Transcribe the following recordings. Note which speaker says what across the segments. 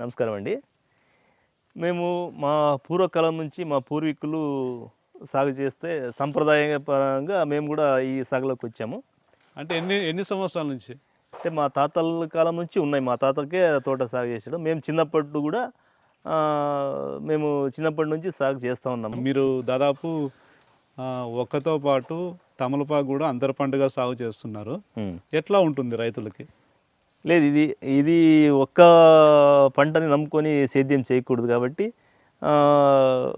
Speaker 1: నమస్కారం అండి. మేము మా పూర్వకాలం నుంచి మా పూర్వీకులు సాగు చేస్తే సంప్రదాయపరంగా మేము కూడా ఈ సాగులోకి వచ్చాము.
Speaker 2: అంటే ఎన్ని ఎన్ని సంవత్సరాల నుంచి?
Speaker 1: అంటే మా తాతల కాలం నుంచి ఉన్నాయి. మా తాతకే తోట సాగు చేసాడు మేము చిన్నప్పటి కూడా మేము చిన్నప్పటి నుంచి సాగు చేస్తూ ఉన్నాము.
Speaker 2: మీరు దాదాపు ఒక్కతో పాటు తమలపాకు కూడా అంతర పంటగా సాగు చేస్తున్నారు. ఎట్లా ఉంటుంది రైతులకి?
Speaker 1: లేదు ఇది ఇది ఒక్క పంటని నమ్ముకొని సేద్యం చేయకూడదు కాబట్టి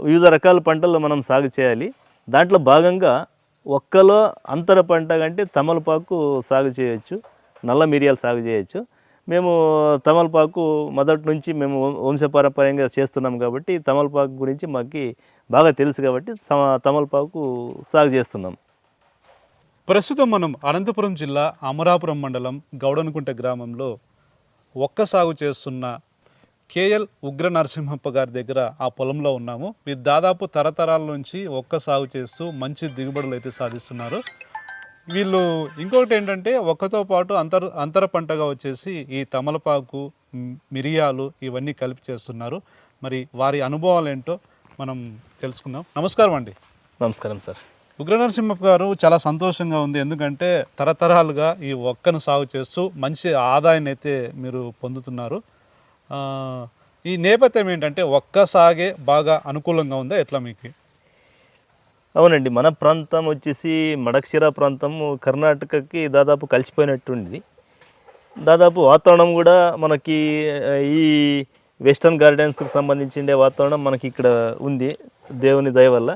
Speaker 1: వివిధ రకాల పంటలు మనం సాగు చేయాలి. దాంట్లో భాగంగా ఒక్కలో అంతర పంట కంటే తమలపాకు సాగు చేయొచ్చు నల్ల మిరియాలు సాగు చేయొచ్చు. మేము తమలపాకు మొదటి నుంచి మేము వం- వంశపారంపర్యంగా చేస్తున్నాం కాబట్టి తమలపాకు గురించి మాకు బాగా తెలుసు కాబట్టి తమలపాకు సాగు చేస్తున్నాం.
Speaker 2: ప్రస్తుతం మనం అనంతపురం జిల్లా అమరాపురం మండలం గౌడనుకుంట గ్రామంలో ఒక్క సాగు చేస్తున్న కేఎల్ ఉగ్ర నరసింహప్ప గారి దగ్గర ఆ పొలంలో ఉన్నాము. వీరు దాదాపు తరతరాల నుంచి ఒక్క సాగు చేస్తూ మంచి దిగుబడులు అయితే సాధిస్తున్నారు. వీళ్ళు ఇంకొకటి ఏంటంటే ఒక్కతో పాటు అంతర్ అంతర పంటగా వచ్చేసి ఈ తమలపాకు మిరియాలు ఇవన్నీ కలిపి చేస్తున్నారు. మరి వారి అనుభవాలు ఏంటో మనం తెలుసుకుందాం. నమస్కారం అండి.
Speaker 1: నమస్కారం సార్.
Speaker 2: ఉగ్రనరసింహ గారు చాలా సంతోషంగా ఉంది. ఎందుకంటే తరతరాలుగా ఈ ఒక్కను సాగు చేస్తూ మంచి ఆదాయాన్ని అయితే మీరు పొందుతున్నారు. ఈ నేపథ్యం ఏంటంటే ఒక్క సాగే బాగా అనుకూలంగా ఉందా? ఎట్లా మీకు?
Speaker 1: అవునండి. మన ప్రాంతం వచ్చేసి మడక్షిర ప్రాంతం కర్ణాటకకి దాదాపు కలిసిపోయినట్టుంది దాదాపు వాతావరణం కూడా మనకి ఈ వెస్టర్న్ గార్డెన్స్కి సంబంధించిండే వాతావరణం మనకి ఇక్కడ ఉంది దేవుని దయ వల్ల.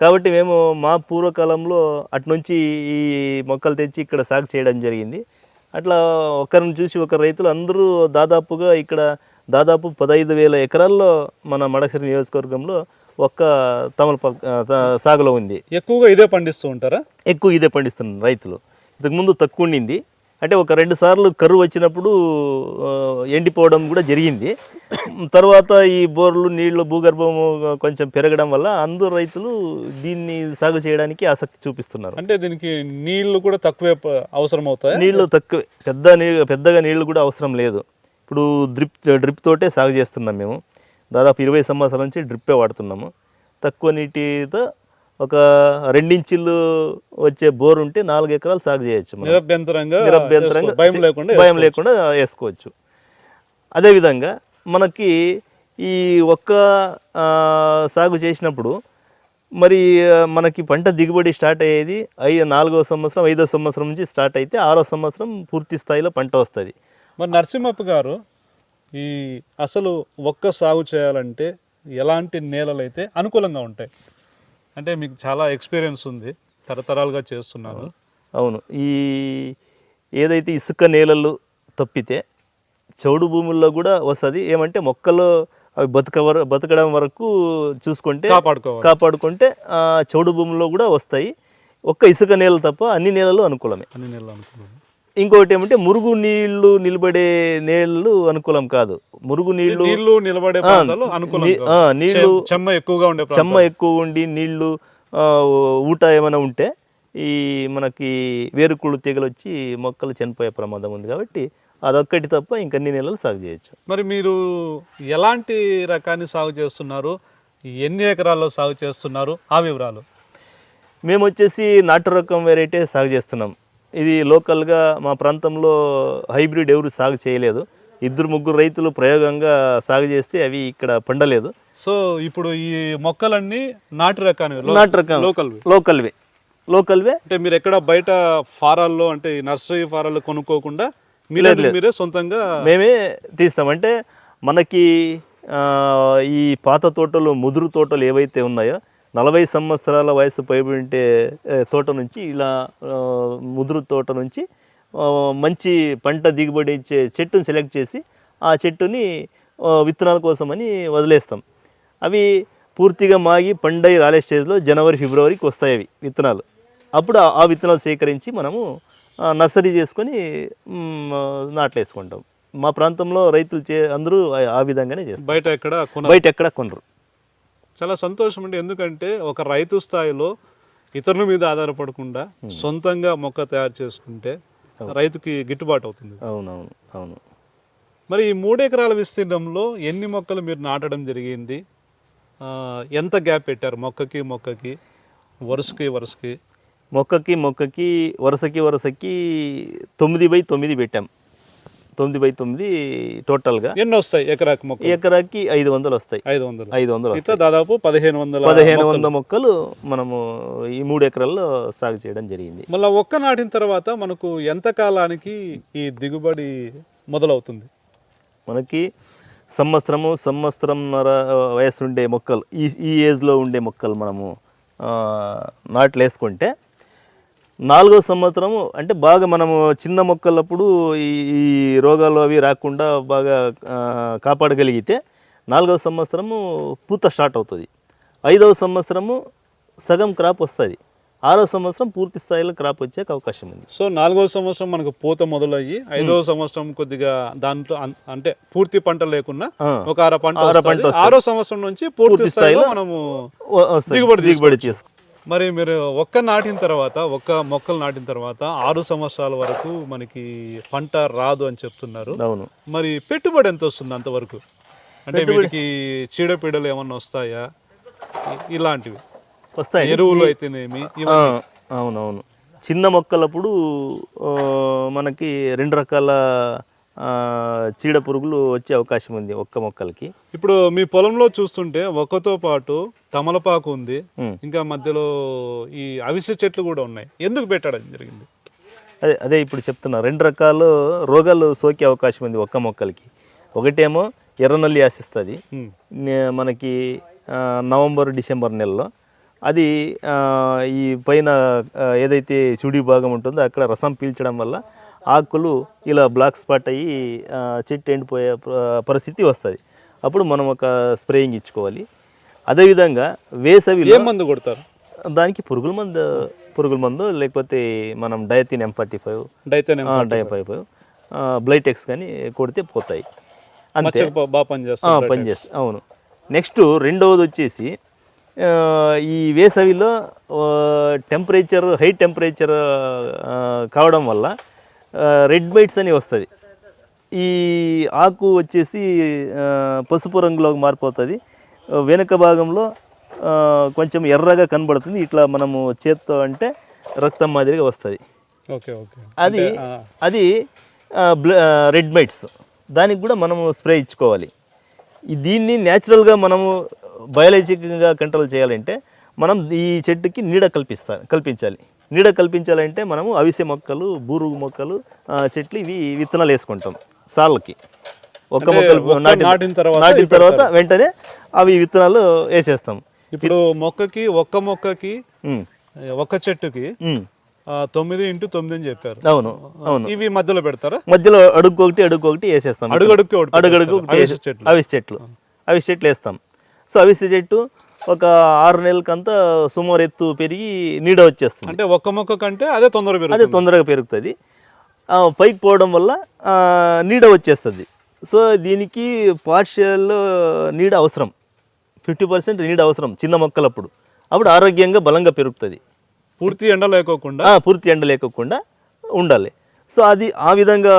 Speaker 1: కాబట్టి మేము మా పూర్వకాలంలో అట్నుంచి ఈ మొక్కలు తెచ్చి ఇక్కడ సాగు చేయడం జరిగింది. అట్లా ఒకరిని చూసి ఒక రైతులు అందరూ దాదాపుగా ఇక్కడ దాదాపు పదహైదు వేల ఎకరాల్లో మన మడకసిరి నియోజకవర్గంలో ఒక్క తమలపాకు ఆ, త- సాగులో ఉంది.
Speaker 2: ఎక్కువగా ఇదే పండిస్తూ ఉంటారా?
Speaker 1: ఎక్కువ ఇదే పండిస్తున్నారు రైతులు. ఇంతకుముందు తక్కువ ఉండింది. అంటే ఒక రెండు సార్లు కరువు వచ్చినప్పుడు ఎండిపోవడం కూడా జరిగింది. తర్వాత ఈ బోర్లు నీళ్ళు భూగర్భము కొంచెం పెరగడం వల్ల అందరు రైతులు దీన్ని సాగు చేయడానికి ఆసక్తి చూపిస్తున్నారు.
Speaker 2: అంటే దీనికి నీళ్ళు కూడా తక్కువే అవసరం అవుతాయి
Speaker 1: నీళ్ళు తక్కువ పెద్ద నీళ్ళు పెద్దగా నీళ్ళు కూడా అవసరం లేదు. ఇప్పుడు డ్రిప్ డ్రిప్ తోటే సాగు చేస్తున్నాం మేము. దాదాపు ఇరవై సంవత్సరాల నుంచి డ్రిప్పే వాడుతున్నాము. తక్కువ నీటితో ఒక రెండించిళ్ళు వచ్చే బోర్ ఉంటే నాలుగు ఎకరాలు సాగు చేయొచ్చు.
Speaker 2: నిరభ్యంతరంగా
Speaker 1: నిరభ్యంతరంగా
Speaker 2: భయం లేకుండా
Speaker 1: భయం లేకుండా వేసుకోవచ్చు. అదేవిధంగా మనకి ఈ ఒక్క సాగు చేసినప్పుడు మరి మనకి పంట దిగుబడి స్టార్ట్ అయ్యేది ఐ నాలుగో సంవత్సరం ఐదో సంవత్సరం నుంచి స్టార్ట్ అయితే ఆరో సంవత్సరం పూర్తి స్థాయిలో పంట వస్తుంది.
Speaker 2: మరి నరసింహప్ప గారు ఈ అసలు ఒక్క సాగు చేయాలంటే ఎలాంటి నేలలు అయితే అనుకూలంగా ఉంటాయి? అంటే మీకు చాలా ఎక్స్పీరియన్స్ ఉంది. తరతరాలుగా చేస్తున్నారు
Speaker 1: అవును. ఈ ఏదైతే ఇసుక నేలలు తప్పితే చౌడు భూముల్లో కూడా వస్తుంది. ఏమంటే మొక్కలు అవి బతక వర- బతకడం వరకు చూసుకుంటే
Speaker 2: కాపాడుకోవాలి.
Speaker 1: కాపాడుకుంటే చౌడు భూముల్లో కూడా వస్తాయి. ఒక్క ఇసుక నేల తప్ప అన్ని నేలలు అనుకూలమే.
Speaker 2: అన్ని నెలలు అనుకూలం
Speaker 1: ఇంకొకటి ఏమంటే మురుగు నీళ్ళు నిలబడే నేలలు అనుకూలం కాదు. మురుగు నీళ్ళు
Speaker 2: నీళ్ళు నిలబడే నీళ్ళు చెమ్మ ఎక్కువగా ఉండే
Speaker 1: చెమ్మ ఎక్కువ ఉండి నీళ్ళు ఊట ఏమైనా ఉంటే ఈ మనకి వేరుకుళ్ళు తీగలు వచ్చి మొక్కలు చనిపోయే ప్రమాదం ఉంది కాబట్టి అదొక్కటి తప్ప ఇంకన్ని నెలలు సాగు చేయొచ్చు.
Speaker 2: మరి మీరు ఎలాంటి రకాన్ని సాగు చేస్తున్నారు? ఎన్ని ఎకరాల్లో సాగు చేస్తున్నారు? ఆ వివరాలు.
Speaker 1: మేము వచ్చేసి నాటు రకం వెరైటీ సాగు చేస్తున్నాం. ఇది లోకల్గా మా ప్రాంతంలో హైబ్రిడ్ ఎవరు సాగు చేయలేదు. ఇద్దరు ముగ్గురు రైతులు ప్రయోగంగా సాగు చేస్తే అవి ఇక్కడ పండలేదు.
Speaker 2: సో ఇప్పుడు ఈ మొక్కలన్నీ నాటు రకాన్ని
Speaker 1: నాటు రకం
Speaker 2: లోకల్
Speaker 1: లోకల్వే. లోకల్వే.
Speaker 2: అంటే మీరు ఎక్కడ బయట ఫారాల్లో అంటే ఈ నర్సరీ ఫారాల్లో కొనుక్కోకుండా మీరే. మీరే సొంతంగా
Speaker 1: మేమే తీస్తాం. అంటే మనకి ఈ పాత తోటలు ముదురు తోటలు ఏవైతే ఉన్నాయో నలభై సంవత్సరాల వయసు పైబడింటే తోట నుంచి ఇలా ముదురు తోట నుంచి మంచి పంట దిగుబడి ఇచ్చే చెట్టుని సెలెక్ట్ చేసి ఆ చెట్టుని విత్తనాల కోసమని వదిలేస్తాం. అవి పూర్తిగా మాగి పండై రాలే స్టేజ్లో జనవరి ఫిబ్రవరికి వస్తాయి అవి విత్తనాలు. అప్పుడు ఆ- విత్తనాలు సేకరించి మనము నర్సరీ చేసుకొని మ్, నాట్లు వేసుకుంటాం మా ప్రాంతంలో రైతులు చే అందరూ ఆ- విధంగానే చేస్తారు.
Speaker 2: బయట ఎక్కడ
Speaker 1: బయట ఎక్కడ కొనరు.
Speaker 2: చాలా సంతోషం అండి ఎందుకంటే ఒక రైతు స్థాయిలో ఇతరుల మీద ఆధారపడకుండా సొంతంగా మొక్క తయారు చేసుకుంటే రైతుకి గిట్టుబాటు అవుతుంది.
Speaker 1: అవునవును అవును.
Speaker 2: మరి ఈ మూడు ఎకరాల విస్తీర్ణంలో ఎన్ని మొక్కలు మీరు నాటడం జరిగింది? ఎంత గ్యాప్ పెట్టారు? మొక్కకి మొక్కకి వరుసకి వరుసకి?
Speaker 1: మొక్కకి మొక్కకి వరుసకి వరుసకి తొమ్మిది బై తొమ్మిది పెట్టాం. తొమ్మిది బై తొమ్మిది టోటల్గా
Speaker 2: ఎన్ని వస్తాయి ఎకరాకి మొక్క
Speaker 1: ఎకరాకి ఐదు వందలు వస్తాయి.
Speaker 2: ఐదు వందలు.
Speaker 1: ఐదు వందలు
Speaker 2: ఇట్లా దాదాపు పదిహేను వందల
Speaker 1: పదిహేను వందల మొక్కలు మనము ఈ మూడు ఎకరాల్లో సాగు చేయడం జరిగింది.
Speaker 2: మళ్ళీ ఒక్క నాటిన తర్వాత మనకు ఎంత కాలానికి ఈ దిగుబడి మొదలవుతుంది?
Speaker 1: మనకి సంవత్సరము సంవత్సరంన్నర వయసు ఉండే మొక్కలు ఈ ఈ ఏజ్లో ఉండే మొక్కలు మనము నాట్లు వేసుకుంటే నాలుగో సంవత్సరము అంటే బాగా మనము చిన్న మొక్కలప్పుడు ఈ రోగాలు అవి రాకుండా బాగా కాపాడగలిగితే నాలుగవ సంవత్సరము పూత స్టార్ట్ అవుతుంది. ఐదవ సంవత్సరము సగం క్రాప్ వస్తుంది. ఆరో సంవత్సరం పూర్తి స్థాయిలో క్రాప్ వచ్చే అవకాశం ఉంది.
Speaker 2: సో నాలుగో సంవత్సరం మనకు పూత మొదలయ్యి ఐదవ సంవత్సరం కొద్దిగా దాంట్లో అంటే పూర్తి పంట లేకున్నా
Speaker 1: ఆ,
Speaker 2: ఒక అర పంట. ఆరో సంవత్సరం నుంచి పూర్తి స్థాయిలో మనము. దిగుబడి
Speaker 1: దిగుబడి చేసుకో
Speaker 2: మరి మీరు ఒక్క నాటిన తర్వాత ఒక్క మొక్కలు నాటిన తర్వాత ఆరు సంవత్సరాల వరకు మనకి పంట రాదు అని చెప్తున్నారు.
Speaker 1: అవును.
Speaker 2: మరి పెట్టుబడి ఎంత వస్తుంది అంతవరకు? అంటే వీటికి చీడపీడలు ఏమన్నా వస్తాయా? ఇలాంటివి.
Speaker 1: వస్తాయి.
Speaker 2: ఎరువులు అయితేనేమి
Speaker 1: అవునవును. చిన్న మొక్కలప్పుడు మనకి రెండు రకాల చీడ పురుగులు వచ్చే అవకాశం ఉంది ఒక్క మొక్కలకి.
Speaker 2: ఇప్పుడు మీ పొలంలో చూస్తుంటే ఒక్కతో పాటు తమలపాకు ఉంది. ఇంకా మధ్యలో ఈ అవిసె చెట్లు కూడా ఉన్నాయి. ఎందుకు పెట్టడం జరిగింది?
Speaker 1: అదే అదే ఇప్పుడు చెప్తున్నా రెండు రకాలు రోగాలు సోకే అవకాశం ఉంది ఒక్క మొక్కలకి. ఒకటేమో ఎర్రనల్లి ఆశిస్తుంది. మనకి నవంబర్ డిసెంబర్ నెలలో. అది ఈ పైన ఏదైతే సుడి భాగం ఉంటుందో అక్కడ రసం పీల్చడం వల్ల ఆకులు ఇలా బ్లాక్ స్పాట్ అయ్యి చెట్టు ఎండిపోయే పరిస్థితి వస్తుంది. అప్పుడు మనం ఒక స్ప్రేయింగ్ ఇచ్చుకోవాలి. అదేవిధంగా వేసవిలో
Speaker 2: ఏం మందు కొడతారు?
Speaker 1: దానికి పురుగుల మందు పురుగుల మందు లేకపోతే మనం డయతిన్ ఎం ఫార్టీ ఫైవ్
Speaker 2: డైతేనే
Speaker 1: డై ఫైవ్ బ్లైటెక్స్ కానీ కొడితే పోతాయి. అంతే.
Speaker 2: బాగా
Speaker 1: ఆ,
Speaker 2: పనిచేస్తారు
Speaker 1: పనిచేస్తుంది అవును. నెక్స్ట్ రెండవది వచ్చేసి ఈ వేసవిలో టెంపరేచర్ హై టెంపరేచర్ కావడం వల్ల రెడ్ బైట్స్ అని వస్తుంది. ఈ ఆకు వచ్చేసి పసుపు రంగులోకి మారిపోతుంది. వెనుక భాగంలో కొంచెం ఎర్రగా కనబడుతుంది. ఇట్లా మనము చేత్తో అంటే రక్తం మాదిరిగా వస్తుంది.
Speaker 2: Okay okay.
Speaker 1: అది అది రెడ్ మైట్స్ దానికి కూడా మనము స్ప్రే ఇచ్చుకోవాలి. దీన్ని న్యాచురల్గా మనము బయాలజికల్గా కంట్రోల్ చేయాలంటే మనం ఈ చెట్టుకి నీడ కల్పిస్తా కల్పించాలి. నీడ కల్పించాలంటే మనము అవిసె మొక్కలు బూరుగు మొక్కలు చెట్లు ఇవి విత్తనాలు వేసుకుంటాం సాళ్ళకి. ఒక్క మొక్కలు నాటిన
Speaker 2: తర్వాత
Speaker 1: నాటిన తర్వాత వెంటనే అవి విత్తనాలు వేసేస్తాం.
Speaker 2: ఇప్పుడు మొక్కకి ఒక్క మొక్కకి ఒక్క చెట్టుకి తొమ్మిది ఇంటూ తొమ్మిది అని చెప్పారు.
Speaker 1: అవును అవును.
Speaker 2: ఇవి మధ్యలో పెడతారా?
Speaker 1: మధ్యలో అడుగు ఒకటి అడుగు ఒకటి వేసేస్తాం.
Speaker 2: ఒకటి
Speaker 1: అడుగడుగు
Speaker 2: పెట్టేస్తారు. అవిసె చెట్లు.
Speaker 1: అవిసె చెట్లు. అవిసె చెట్లు వేస్తాం. సో అవిసె చెట్టు ఒక ఆరు నెలలకంతా సుమారు ఎత్తు పెరిగి నీడ వచ్చేస్తుంది.
Speaker 2: అంటే ఒక్క మొక్క కంటే అదే తొందర
Speaker 1: అదే తొందరగా పెరుగుతుంది. పైకి పోవడం వల్ల నీడ వచ్చేస్తుంది. సో దీనికి పార్షియల్ నీడ అవసరం. ఫిఫ్టీ పర్సెంట్ నీడ అవసరం చిన్న మొక్కలప్పుడు. అప్పుడు ఆరోగ్యంగా బలంగా పెరుగుతుంది.
Speaker 2: పూర్తి ఎండ లేకోకుండా?
Speaker 1: పూర్తి ఎండ లేకోకుండా ఉండాలి. సో అది ఆ విధంగా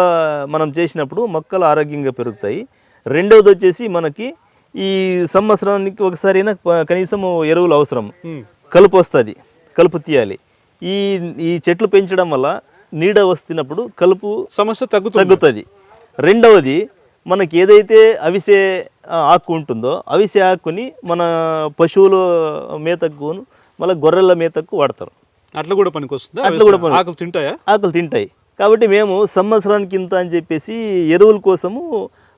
Speaker 1: మనం చేసినప్పుడు మొక్కలు ఆరోగ్యంగా పెరుగుతాయి. రెండవది వచ్చేసి మనకి ఈ సంవత్సరానికి ఒకసారైనా కనీసం ఎరువులు అవసరం. కలుపు వస్తుంది కలుపు తీయాలి. ఈ ఈ చెట్లు పెంచడం వల్ల నీడ వస్తున్నప్పుడు కలుపు
Speaker 2: సమస్య తగ్గుతుంది.
Speaker 1: తగ్గుతుంది. రెండవది మనకి ఏదైతే అవిసె ఆకు ఉంటుందో అవిసె ఆకుని మన పశువుల మేతకును మళ్ళీ గొర్రెల మేతకు వాడతారు.
Speaker 2: అట్లా కూడా పనికి వస్తుందా
Speaker 1: అట్లా కూడా
Speaker 2: ఆకులు తింటాయా?
Speaker 1: ఆకులు తింటాయి. కాబట్టి మేము సంవత్సరానికి ఇంత అని చెప్పేసి ఎరువుల కోసము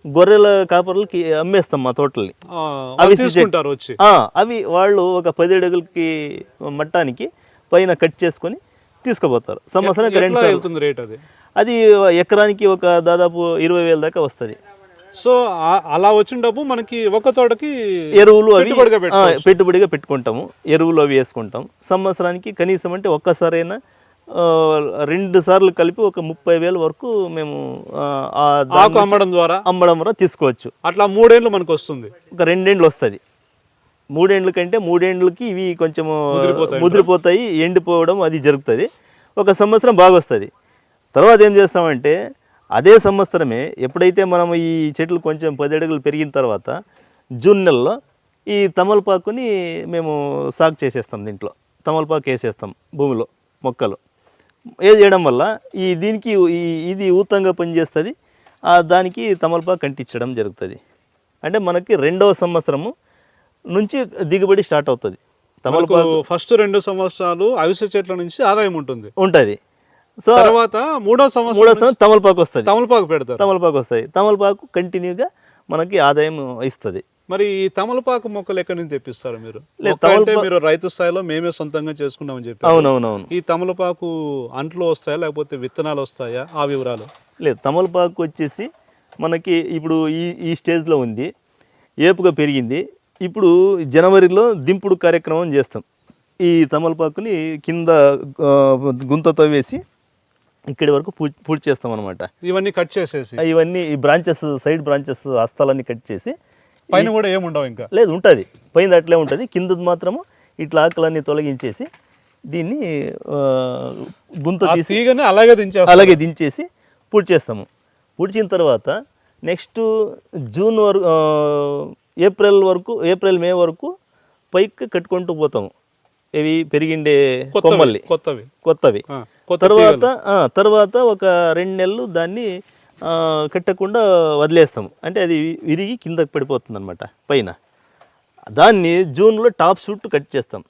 Speaker 1: గొర్రెల కాపర్లకి అమ్మేస్తాం మా తోటల్ని.
Speaker 2: వచ్చి.
Speaker 1: ఆ, అవి వాళ్ళు ఒక పది అడుగులకి మట్టానికి పైన కట్ చేసుకొని తీసుకుపోతారు. సంవత్సరానికి రెండు
Speaker 2: రేట్ అది?
Speaker 1: అది ఎకరానికి ఒక దాదాపు ఇరవై వేల దాకా వస్తుంది.
Speaker 2: సో అలా వచ్చిన డబ్బు మనకి ఒక తోటకి
Speaker 1: ఎరువులు అవి
Speaker 2: పెట్టుబడిగా
Speaker 1: పెట్టుకుంటాము. ఎరువులు అవి వేసుకుంటాం. సంవత్సరానికి కనీసం అంటే ఒక్కసారైనా రెండు సార్లు కలిపి ఒక ముప్పై వేల వరకు మేము
Speaker 2: ఆకు అమ్మడం ద్వారా?
Speaker 1: అమ్మడం వల్ల తీసుకోవచ్చు.
Speaker 2: అట్లా మూడేళ్ళు మనకు వస్తుంది.
Speaker 1: ఒక రెండేండ్లు వస్తుంది. మూడేండ్ల కంటే మూడేండ్లకి ఇవి కొంచెం
Speaker 2: ముదిరిపోతాయి
Speaker 1: ముదిరిపోతాయి ఎండిపోవడం అది జరుగుతుంది. ఒక సంవత్సరం బాగా వస్తుంది. తర్వాత ఏం చేస్తామంటే అదే సంవత్సరమే ఎప్పుడైతే మనం ఈ చెట్లు కొంచెం పది అడుగులు పెరిగిన తర్వాత జూన్ నెలలో ఈ తమలపాకుని మేము సాగు చేసేస్తాం దీంట్లో. తమలపాకు వేసేస్తాం భూమిలో మొక్కలు. ఏ చేయడం వల్ల ఈ దీనికి ఈ ఇది ఊతంగా పనిచేస్తుంది. దానికి తమలపాకు కంటించడం జరుగుతుంది. అంటే మనకి రెండవ సంవత్సరము నుంచి దిగుబడి స్టార్ట్ అవుతుంది.
Speaker 2: మనకు
Speaker 1: తమలపాకు
Speaker 2: ఫస్ట్ రెండు సంవత్సరాలు అవిసె చెట్ల నుంచి ఆదాయం ఉంటుంది.
Speaker 1: ఉంటుంది. సో
Speaker 2: తర్వాత మూడో సంవత్సరం
Speaker 1: మూడో సంవత్సరం తమలపాకు వస్తుంది.
Speaker 2: తమలపాకు పెడతారు.
Speaker 1: తమలపాకు వస్తాయి తమలపాకు కంటిన్యూగా మనకి ఆదాయం ఇస్తుంది.
Speaker 2: మరి ఈ తమలపాకు మొక్కలు ఎక్కడి నుంచి తెప్పిస్తారు మీరు? అంటే మీరు రైతు స్థాయిలో మేమే సొంతంగా చేసుకున్నామని చెప్పి
Speaker 1: అవునవునవును.
Speaker 2: ఈ తమలపాకు అంట్లు వస్తాయా లేకపోతే విత్తనాలు వస్తాయా? ఆ వివరాలు.
Speaker 1: లేదు తమలపాకు వచ్చేసి మనకి ఇప్పుడు ఈ ఈ స్టేజ్లో ఉంది. ఏపుగా పెరిగింది. ఇప్పుడు జనవరిలో దింపుడు కార్యక్రమం చేస్తాం. ఈ తమలపాకుని కింద గుంత తవ్వేసి ఇక్కడి వరకు పూర్తి చేస్తాం అనమాట
Speaker 2: ఇవన్నీ కట్ చేసేసి.
Speaker 1: ఇవన్నీ ఈ బ్రాంచెస్ సైడ్ బ్రాంచెస్ హస్తాలన్నీ కట్ చేసి
Speaker 2: పైన కూడా ఏముండవు ఇంకా?
Speaker 1: లేదు ఉంటుంది. పైన అట్లే ఉంటుంది. కిందది మాత్రము ఇట్లా ఆకులన్నీ తొలగించేసి దీన్ని గుంత తీసి
Speaker 2: అలాగే దించేస్తారు
Speaker 1: అలాగే దించేసి పూడ్చి చేస్తాము. పూడ్చిన తర్వాత నెక్స్ట్ జూన్ వరకు ఏప్రిల్ వరకు ఏప్రిల్ మే వరకు పైకి కట్టుకుంటూ పోతాము. ఇవి పెరిగిండే కొమ్మల్ని.
Speaker 2: కొత్తవి.
Speaker 1: కొత్తవి. తర్వాత తర్వాత ఒక రెండు నెలలు దాన్ని కట్టకుండా వదిలేస్తాము. అంటే అది విరిగి కిందకి పడిపోతుంది అనమాట పైన. దాన్ని జూన్లో టాప్ సూట్ కట్ చేస్తాం.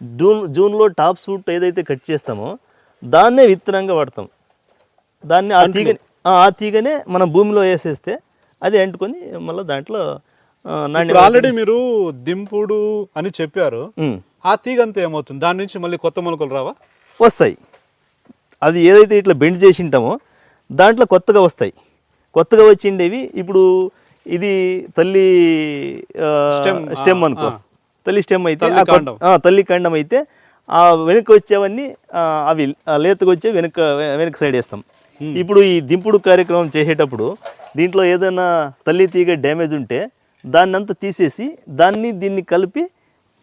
Speaker 1: జూన్ జూన్లో టాప్ సూట్ ఏదైతే కట్ చేస్తామో దాన్నే విత్తనంగా వాడతాం. దాన్ని ఆ తీగ ఆ తీగనే మన భూమిలో వేసేస్తే అది అంటుకొని మళ్ళీ దాంట్లో
Speaker 2: ఆల్రెడీ మీరు దింపుడు అని చెప్పారు. ఆ తీగ అంతా ఏమవుతుంది? దాని నుంచి మళ్ళీ కొత్త మొలకలు రావా?
Speaker 1: వస్తాయి. అది ఏదైతే ఇట్లా బెండ్ చేసి ఉంటామో దాంట్లో కొత్తగా వస్తాయి. కొత్తగా వచ్చిండేవి ఇప్పుడు ఇది తల్లి స్టెమ్ అనుకో. తల్లి స్టెమ్ అయితే
Speaker 2: తల్లి కాండం.
Speaker 1: అయితే ఆ వెనుక వచ్చేవన్నీ అవి లేతకు వచ్చే వెనుక వెనుక సైడ్ వేస్తాం. ఇప్పుడు ఈ దింపుడు కార్యక్రమం చేసేటప్పుడు దీంట్లో ఏదైనా తల్లి తీగ డ్యామేజ్ ఉంటే దాన్ని అంతా తీసేసి దాన్ని దీన్ని కలిపి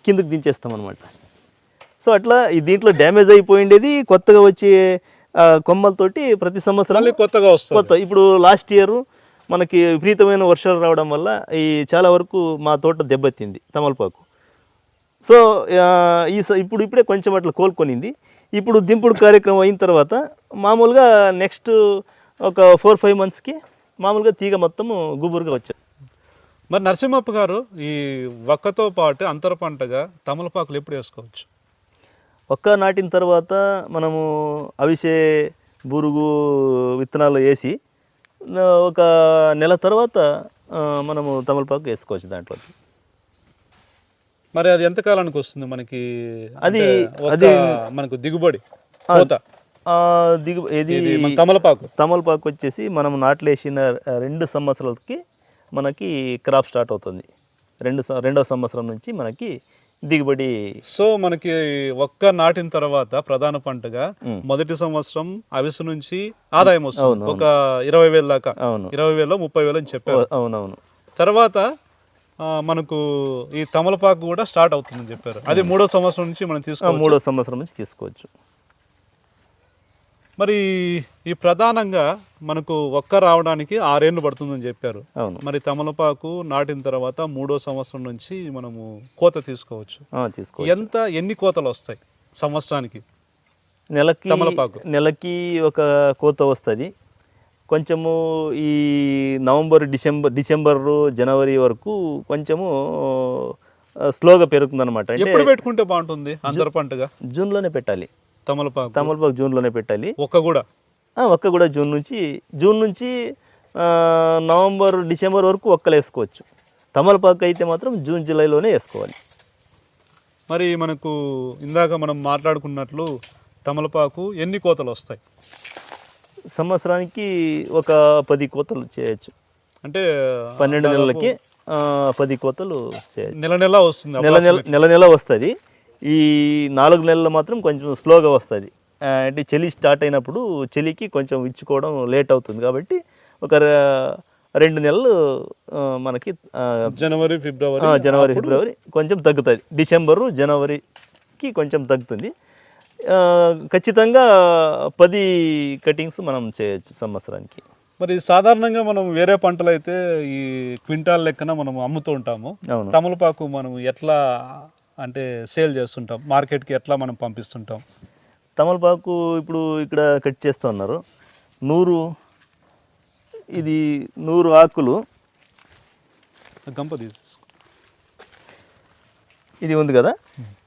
Speaker 1: కిందకి దించేస్తాం అనమాట సో అట్లా ఈ దీంట్లో డ్యామేజ్ అయిపోయిండేది కొత్తగా వచ్చే కొమ్మలతోటి ప్రతి సంవత్సరం
Speaker 2: కొత్తగా వస్తుంది.
Speaker 1: కొత్త. ఇప్పుడు లాస్ట్ ఇయర్ మనకి విపరీతమైన వర్షాలు రావడం వల్ల ఈ చాలా వరకు మా తోట దెబ్బతింది తమలపాకు. సో ఈ స- ఇప్పుడు ఇప్పుడే కొంచెం అట్లా కోలుకొనింది. ఇప్పుడు దింపుడు కార్యక్రమం అయిన తర్వాత మామూలుగా నెక్స్ట్ ఒక ఫోర్ ఫైవ్ మంత్స్కి మామూలుగా తీగ మొత్తము గుబురుగా వచ్చాయి
Speaker 2: మరి నరసింహప్ప గారు ఈ వక్కతో పాటు అంతర పంటగా తమలపాకులు ఎప్పుడు వేసుకోవచ్చు?
Speaker 1: ఒక్క నాటిన తర్వాత మనము అవిసే బురుగు విత్తనాలు వేసి ఒక నెల తర్వాత మనము తమలపాకు వేసుకోవచ్చు దాంట్లో
Speaker 2: మరి అది ఎంత కాలానికి వస్తుంది మనకి?
Speaker 1: అది- అది-
Speaker 2: మనకు దిగుబడి
Speaker 1: దిగు ఇది
Speaker 2: తమలపాకు.
Speaker 1: తమలపాకు వచ్చేసి మనం నాట్లేసిన రెండు సంవత్సరాలకి మనకి క్రాప్ స్టార్ట్ అవుతుంది. రెండు రెండవ సంవత్సరం నుంచి మనకి దిగుబడి
Speaker 2: సో మనకి ఒక్క నాటిన తర్వాత ప్రధాన పంటగా. మొదటి సంవత్సరం అవిసె నుంచి ఆదాయం వస్తుంది. ఒక ఇరవై వేల దాకా. ఇరవై వేలు ముప్పై వేలు అని చెప్పారు.
Speaker 1: అవునవును.
Speaker 2: తర్వాత మనకు ఈ తమలపాకు కూడా స్టార్ట్ అవుతుందని చెప్పారు. అది మూడో సంవత్సరం నుంచి మనం తీసుకోవచ్చు
Speaker 1: మూడో సంవత్సరం నుంచి తీసుకోవచ్చు.
Speaker 2: మరి ఈ ప్రధానంగా మనకు ఒక్క రావడానికి ఆరేళ్ళు పడుతుందని చెప్పారు.
Speaker 1: అవును.
Speaker 2: మరి తమలపాకు నాటిన తర్వాత మూడో సంవత్సరం నుంచి మనము కోత తీసుకోవచ్చు. ఎంత ఎన్ని కోతలు వస్తాయి సంవత్సరానికి?
Speaker 1: నెలకి
Speaker 2: తమలపాకు. నెలకి
Speaker 1: ఒక కోత వస్తుంది. కొంచెము ఈ నవంబర్ డిసెంబర్ డిసెంబర్ జనవరి వరకు కొంచెము స్లోగా పెరుగుతుంది అనమాట
Speaker 2: ఎప్పుడు పెట్టుకుంటే బాగుంటుంది? అంతర పంటగా?
Speaker 1: జూన్లోనే పెట్టాలి.
Speaker 2: తమలపాకు.
Speaker 1: తమలపాకు జూన్లోనే పెట్టాలి.
Speaker 2: ఒక్క కూడా.
Speaker 1: ఒక్క కూడా జూన్ నుంచి జూన్ నుంచి నవంబర్ డిసెంబర్ వరకు ఒక్కలు వేసుకోవచ్చు. తమలపాకు అయితే మాత్రం జూన్ జూలైలోనే వేసుకోవాలి.
Speaker 2: మరి మనకు ఇందాక మనం మాట్లాడుకున్నట్లు తమలపాకు ఎన్ని కోతలు వస్తాయి?
Speaker 1: సంవత్సరానికి ఒక పది కోతలు చేయొచ్చు.
Speaker 2: అంటే
Speaker 1: పన్నెండు నెలలకి పది కోతలు చేయొచ్చు.
Speaker 2: నెల నెల వస్తుంది
Speaker 1: నెల నెల నెల నెల వస్తుంది. ఈ నాలుగు నెలలు మాత్రం కొంచెం స్లోగా వస్తుంది. అంటే చలి స్టార్ట్ అయినప్పుడు చలికి కొంచెం ఇచ్చుకోవడం లేట్ అవుతుంది కాబట్టి ఒక రెండు నెలలు మనకి
Speaker 2: జనవరి ఫిబ్రవరి
Speaker 1: జనవరి ఫిబ్రవరి కొంచెం తగ్గుతుంది. డిసెంబరు జనవరికి కొంచెం తగ్గుతుంది. ఖచ్చితంగా పది కటింగ్స్ మనం చేయొచ్చు సంవత్సరానికి.
Speaker 2: మరి సాధారణంగా మనం వేరే పంటలు అయితే ఈ క్వింటాల్ లెక్కన మనం అమ్ముతూ ఉంటాము. తమలపాకు మనం ఎట్లా అంటే సేల్ చేస్తుంటాం. మార్కెట్కి ఎట్లా మనం పంపిస్తుంటాం.
Speaker 1: తమలపాకు ఇప్పుడు ఇక్కడ కట్ చేస్తూ ఉన్నారు. నూరు ఇది నూరు ఆకులు.
Speaker 2: గంప తీసేసుకో.
Speaker 1: ఇది ఉంది కదా?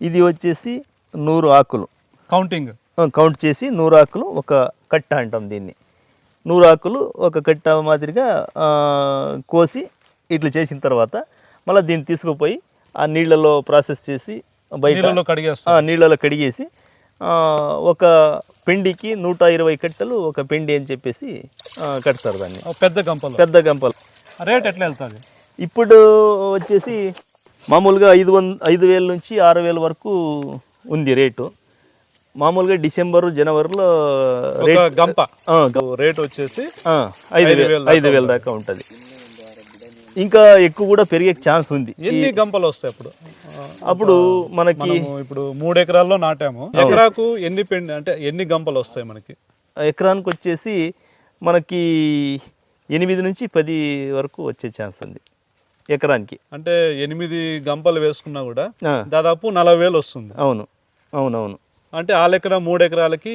Speaker 1: ఇది వచ్చేసి నూరు ఆకులు.
Speaker 2: కౌంటింగ్.
Speaker 1: కౌంట్ చేసి నూరు ఆకులు ఒక కట్ట అంటాం దీన్ని. నూరు ఆకులు ఒక కట్ట మాదిరిగా కోసి ఇట్లా చేసిన తర్వాత మళ్ళీ దీన్ని తీసుకుపోయి ఆ నీళ్ళలో ప్రాసెస్ చేసి బయట
Speaker 2: నీళ్ళలో కడిగేస్తాం.
Speaker 1: ఆ, నీళ్ళలో కడిగేసి ఒక పిండికి నూట ఇరవై కట్టలు ఒక పిండి అని చెప్పేసి కడతారు దాన్ని.
Speaker 2: పెద్ద గంపలు.
Speaker 1: పెద్ద గంపలు.
Speaker 2: రేట్ ఎట్లా వెళ్తుంది?
Speaker 1: ఇప్పుడు వచ్చేసి మామూలుగా ఐదు వంద ఐదు వేల నుంచి ఆరు వేల వరకు ఉంది రేటు. మామూలుగా డిసెంబర్ జనవరిలో రేట్
Speaker 2: గంప. రేట్ వచ్చేసి
Speaker 1: ఐదు వేలు ఐదు వేల దాకా ఉంటుంది. ఇంకా ఎక్కువ కూడా పెరిగే ఛాన్స్ ఉంది.
Speaker 2: ఎన్ని గంపలు వస్తాయి అప్పుడు?
Speaker 1: అప్పుడు మనకి
Speaker 2: ఇప్పుడు మూడు ఎకరాల్లో నాటాము. ఎకరాకు ఎన్ని పెండి అంటే ఎన్ని గంపలు వస్తాయి మనకి?
Speaker 1: ఎకరానికి వచ్చేసి మనకి ఎనిమిది నుంచి పది వరకు వచ్చే ఛాన్స్ ఉంది ఎకరానికి.
Speaker 2: అంటే ఎనిమిది గంపలు వేసుకున్నా కూడా దాదాపు నలభై వేలు వస్తుంది.
Speaker 1: అవును. అవునవును.
Speaker 2: అంటే ఆ లెక్కన మూడు ఎకరాలకి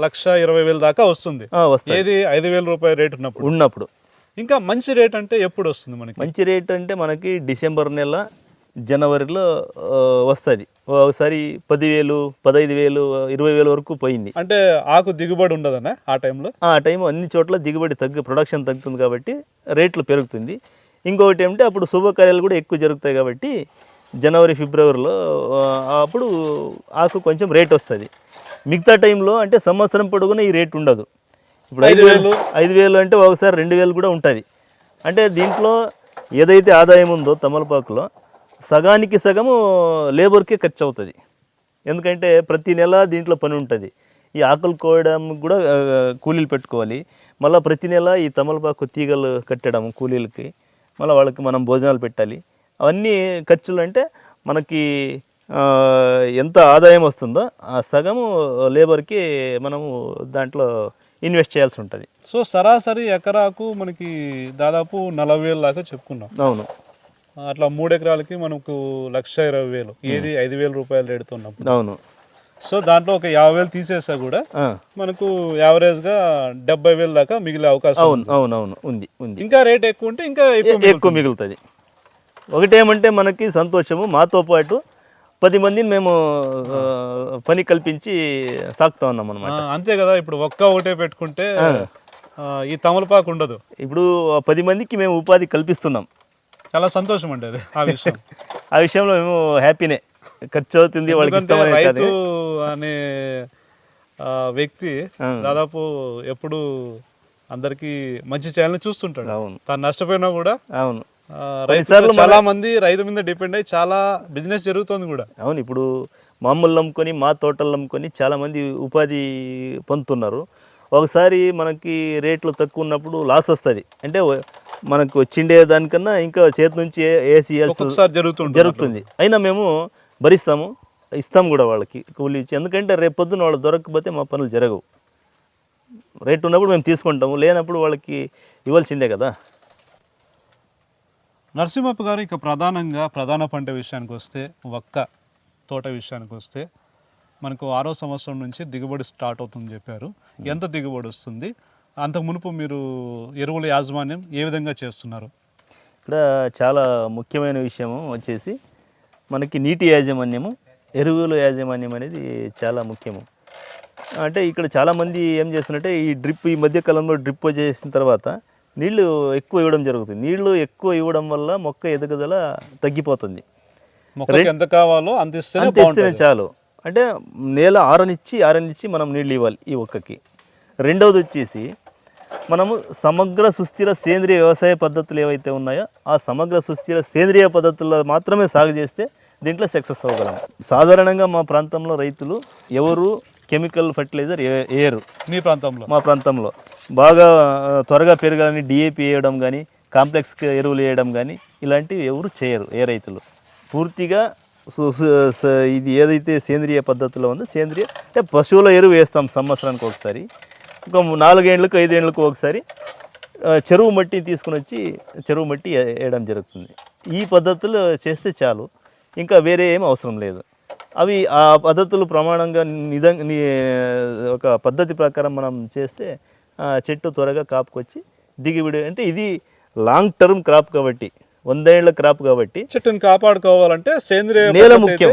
Speaker 2: లక్ష ఇరవై వేలు దాకా వస్తుంది. ఏది ఐదు వేల రూపాయల రేట్ ఉన్నప్పుడు?
Speaker 1: ఉన్నప్పుడు.
Speaker 2: ఇంకా మంచి రేట్ అంటే ఎప్పుడు వస్తుంది మనకి?
Speaker 1: మంచి రేట్ అంటే మనకి డిసెంబర్ నెల జనవరిలో వస్తుంది. ఒకసారి పదివేలు పదహైదు వేలు ఇరవై వేలు వరకు పోయింది.
Speaker 2: అంటే ఆకు దిగుబడి ఉండదనా ఆ టైంలో?
Speaker 1: ఆ టైం అన్ని చోట్ల దిగుబడి తగ్గు ప్రొడక్షన్ తగ్గుతుంది కాబట్టి రేట్లు పెరుగుతుంది. ఇంకొకటి ఏమంటే అప్పుడు శుభకార్యాలు కూడా ఎక్కువ జరుగుతాయి కాబట్టి జనవరి ఫిబ్రవరిలో అప్పుడు ఆకు కొంచెం రేట్ వస్తుంది. మిగతా టైంలో అంటే సంవత్సరం పొడుగున ఈ రేట్ ఉండదు. ఇప్పుడు ఐదు వేలు ఐదు వేలు అంటే ఒకసారి రెండు వేలు కూడా ఉంటుంది. అంటే దీంట్లో ఏదైతే ఆదాయం ఉందో తమలపాకులో సగానికి సగము లేబర్కే ఖర్చు అవుతుంది. ఎందుకంటే ప్రతి నెల దీంట్లో పని ఉంటుంది. ఈ ఆకులు కోయడం కూడా కూలీలు పెట్టుకోవాలి. మళ్ళీ ప్రతి నెల ఈ తమలపాకు తీగలు కట్టడం కూలీలకి మళ్ళీ వాళ్ళకి మనం భోజనాలు పెట్టాలి. అవన్నీ ఖర్చులు అంటే మనకి ఎంత ఆదాయం వస్తుందో ఆ సగము లేబర్కి మనము దాంట్లో ఇన్వెస్ట్ చేయాల్సి ఉంటుంది.
Speaker 2: సో సరాసరి ఎకరాకు మనకి దాదాపు నలభై వేలు దాకా చెప్పుకున్నాం.
Speaker 1: అవును.
Speaker 2: అట్లా మూడు ఎకరాలకి మనకు లక్ష ఇరవై వేలు ఏది ఐదు వేల రూపాయలు రేటుతున్నాం
Speaker 1: అవును.
Speaker 2: సో దాంట్లో ఒక యాభై వేలు తీసేసా కూడా మనకు యావరేజ్గా డెబ్బై వేలు దాకా మిగిలే అవకాశం
Speaker 1: అవును అవును అవును ఉంది ఉంది.
Speaker 2: ఇంకా రేట్ ఎక్కువ ఉంటే ఇంకా ఎక్కువ
Speaker 1: మిగులుతుంది. ఒకటేమంటే మనకి సంతోషము మాతో పాటు పది మందిని మేము పని కల్పించి సాగుతా ఉన్నాం అనమాట
Speaker 2: అంతే కదా ఇప్పుడు ఒక్క ఒకటే పెట్టుకుంటే ఈ తమలపాకు ఉండదు.
Speaker 1: ఇప్పుడు పది మందికి మేము ఉపాధి కల్పిస్తున్నాం.
Speaker 2: చాలా సంతోషం అండి అది ఆ విషయం.
Speaker 1: ఆ విషయంలో మేము హ్యాపీనే. ఖర్చు అవుతుంది వాళ్ళకి
Speaker 2: రైతు అనే వ్యక్తి. దాదాపు ఎప్పుడు అందరికి మంచి చేయాలని చూస్తుంటాడు.
Speaker 1: అవును.
Speaker 2: తను నష్టపోయినా కూడా
Speaker 1: అవును.
Speaker 2: రైతులు చాలా మంది రైతు మీద డిపెండ్ అయ్యి చాలా బిజినెస్ జరుగుతుంది కూడా.
Speaker 1: అవును ఇప్పుడు మామూలు నమ్ముకొని మా తోటలు నమ్ముకొని చాలామంది ఉపాధి పొందుతున్నారు. ఒకసారి మనకి రేట్లు తక్కువ ఉన్నప్పుడు లాస్ వస్తుంది. అంటే మనకు వచ్చిండే దానికన్నా ఇంకా చేతి నుంచి
Speaker 2: ఒక్కొక్కసారి జరుగుతుంది
Speaker 1: జరుగుతుంది. అయినా మేము భరిస్తాము ఇస్తాం కూడా వాళ్ళకి కూలీ ఇచ్చి. ఎందుకంటే రేపు పొద్దున వాళ్ళు దొరకకపోతే మా పనులు జరగవు. రేట్ ఉన్నప్పుడు మేము తీసుకుంటాము లేనప్పుడు వాళ్ళకి ఇవ్వాల్సిందే కదా.
Speaker 2: నరసింహప్ప గారు ఇక ప్రధానంగా ప్రధాన పంట విషయానికి వస్తే ఒక్క తోట విషయానికి వస్తే మనకు ఆరో సంవత్సరం నుంచి దిగుబడి స్టార్ట్ అవుతుంది చెప్పారు. ఎంత దిగుబడి వస్తుంది? అంతకు మునుపు మీరు ఎరువుల యాజమాన్యం ఏ విధంగా చేస్తున్నారు?
Speaker 1: ఇక్కడ చాలా ముఖ్యమైన విషయం వచ్చేసి మనకి నీటి యాజమాన్యము ఎరువుల యాజమాన్యం అనేది చాలా ముఖ్యము. అంటే ఇక్కడ చాలామంది ఏం చేస్తున్నట్టే ఈ డ్రిప్ ఈ మధ్య కాలంలో డ్రిప్ చేసిన తర్వాత నీళ్ళు ఎక్కువ ఇవ్వడం జరుగుతుంది. నీళ్ళు ఎక్కువ ఇవ్వడం వల్ల మొక్క ఎదుగుదల తగ్గిపోతుంది.
Speaker 2: ఎంత కావాలో అంత ఇస్తేనే
Speaker 1: చాలు. అంటే నేల ఆరనిచ్చి ఆరనిచ్చి మనం నీళ్ళు ఇవ్వాలి ఈ ఒక్కకి రెండవది వచ్చేసి మనము సమగ్ర సుస్థిర సేంద్రియ వ్యవసాయ పద్ధతులు ఏవైతే ఉన్నాయో ఆ సమగ్ర సుస్థిర సేంద్రియ పద్ధతుల్లో మాత్రమే సాగు చేస్తే దీంట్లో సక్సెస్ అవ్వగలం. సాధారణంగా మా ప్రాంతంలో రైతులు ఎవరు కెమికల్ ఫర్టిలైజర్ ఏ- వేయరు
Speaker 2: మీ ప్రాంతంలో?
Speaker 1: మా ప్రాంతంలో. బాగా త్వరగా పెరగాలని డిఏపి వేయడం కానీ కాంప్లెక్స్ ఎరువులు వేయడం కానీ ఇలాంటివి ఎవరు చేయరు ఏ రైతులు. పూర్తిగా స- ఇది ఏదైతే సేంద్రియ పద్ధతిలో ఉందో సేంద్రియ అంటే పశువుల ఎరువు వేస్తాం సంవత్సరానికి ఒకసారి. ఒక నాలుగేండ్లకు ఐదేండ్లకు ఒకసారి చెరువు మట్టి తీసుకుని వచ్చి చెరువు మట్టి వేయడం జరుగుతుంది. ఈ పద్ధతులు చేస్తే చాలు. ఇంకా వేరే ఏం అవసరం లేదు. అవి ఆ పద్ధతులు ప్రమాణంగా నిధంగా ఒక పద్ధతి ప్రకారం మనం చేస్తే చెట్టు త్వరగా కాపుకొచ్చి దిగుబడి అంటే ఇది లాంగ్ టర్మ్ క్రాప్ కాబట్టి వందేళ్ళ క్రాప్ కాబట్టి
Speaker 2: చెట్టుని కాపాడుకోవాలంటే సేంద్రియ
Speaker 1: నేల ముఖ్యం.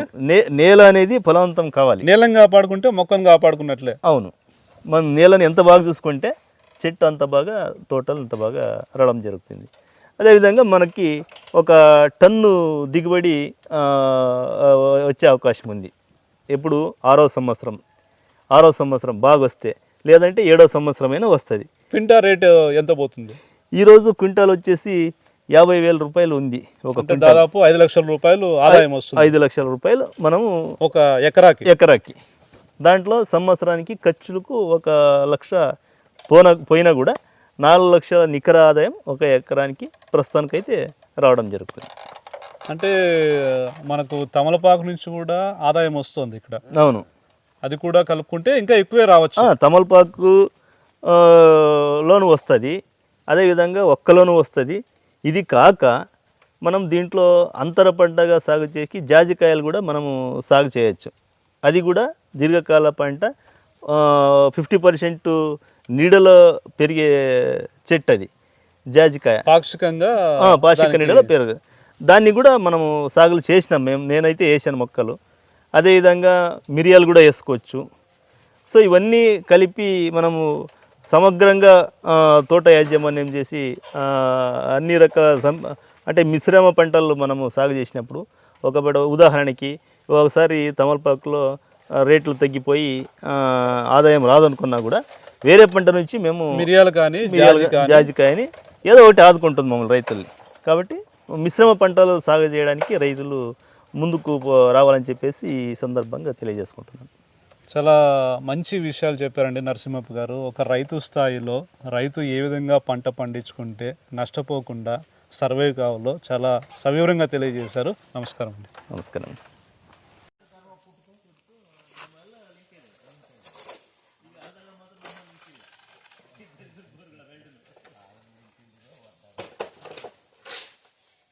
Speaker 1: నేల అనేది ఫలవంతం కావాలి.
Speaker 2: నేలను కాపాడుకుంటే మొక్కను కాపాడుకున్నట్లే.
Speaker 1: అవును. మనం నేలని ఎంత బాగా చూసుకుంటే చెట్టు అంత బాగా తోటలు అంత బాగా రావడం జరుగుతుంది. అదేవిధంగా మనకి ఒక టన్ను దిగుబడి వచ్చే అవకాశం ఉంది. ఎప్పుడు? ఆరో సంవత్సరం. ఆరో సంవత్సరం బాగా వస్తే లేదంటే ఏడో సంవత్సరమైనా వస్తుంది.
Speaker 2: క్వింటా రేటు ఎంత పోతుంది?
Speaker 1: ఈరోజు క్వింటాల్ వచ్చేసి యాభై వేల రూపాయలు ఉంది ఒక
Speaker 2: దాదాపు ఐదు లక్షల రూపాయలు ఆదాయం వస్తుంది.
Speaker 1: ఐదు లక్షల రూపాయలు మనము
Speaker 2: ఒక ఎకరాకి.
Speaker 1: ఎకరాకి. దాంట్లో సంవత్సరానికి ఖర్చులకు ఒక లక్ష పోన పోయినా కూడా నాలుగు లక్షల నికర ఆదాయం ఒక ఎకరానికి ప్రస్తుతానికైతే రావడం జరుగుతుంది.
Speaker 2: అంటే మనకు తమలపాకు నుంచి కూడా ఆదాయం వస్తుంది ఇక్కడ.
Speaker 1: అవును.
Speaker 2: అది కూడా కలుపుకుంటే ఇంకా ఎక్కువే రావచ్చు.
Speaker 1: తమలపాకు లోను వస్తుంది. అదేవిధంగా ఒక్కలోను వస్తుంది. ఇది కాక మనం దీంట్లో అంతర పంటగా సాగు చేసి జాజికాయలు కూడా మనము సాగు చేయొచ్చు. అది కూడా దీర్ఘకాల పంట ఫిఫ్టీ పర్సెంట్ నీడలో పెరిగే చెట్టు అది జాజికాయ.
Speaker 2: పాక్షికంగా
Speaker 1: పాక్షిక నీడలో పెరుగు. దాన్ని కూడా మనము సాగులు చేసినాం మేము. నేనైతే వేసాను మొక్కలు. అదేవిధంగా మిరియాలు కూడా వేసుకోవచ్చు. సో ఇవన్నీ కలిపి మనము సమగ్రంగా తోట యాజమాన్యం చేసి అన్ని రకాల సం అంటే మిశ్రమ పంటలు మనము సాగు చేసినప్పుడు ఒక బడ ఉదాహరణకి ఒకసారి తమలపాకులో రేట్లు తగ్గిపోయి ఆదాయం రాదనుకున్నా కూడా వేరే పంట నుంచి మేము
Speaker 2: మిరియాలు కానీ
Speaker 1: మిరియాలు
Speaker 2: జాజి కానీ
Speaker 1: జాజికాయని ఏదో ఒకటి ఆదుకుంటుంది మమ్మల్ని రైతుల్ని. కాబట్టి మిశ్రమ పంటలు సాగు చేయడానికి రైతులు ముందుకు రావాలని చెప్పేసి ఈ సందర్భంగా తెలియజేసుకుంటున్నాను.
Speaker 2: చాలా మంచి విషయాలు చెప్పారండి నరసింహప్ప గారు. ఒక రైతు స్థాయిలో రైతు ఏ విధంగా పంట పండించుకుంటే నష్టపోకుండా సర్వే కావాలో చాలా సవివరంగా తెలియజేశారు. నమస్కారం అండి.
Speaker 1: నమస్కారం.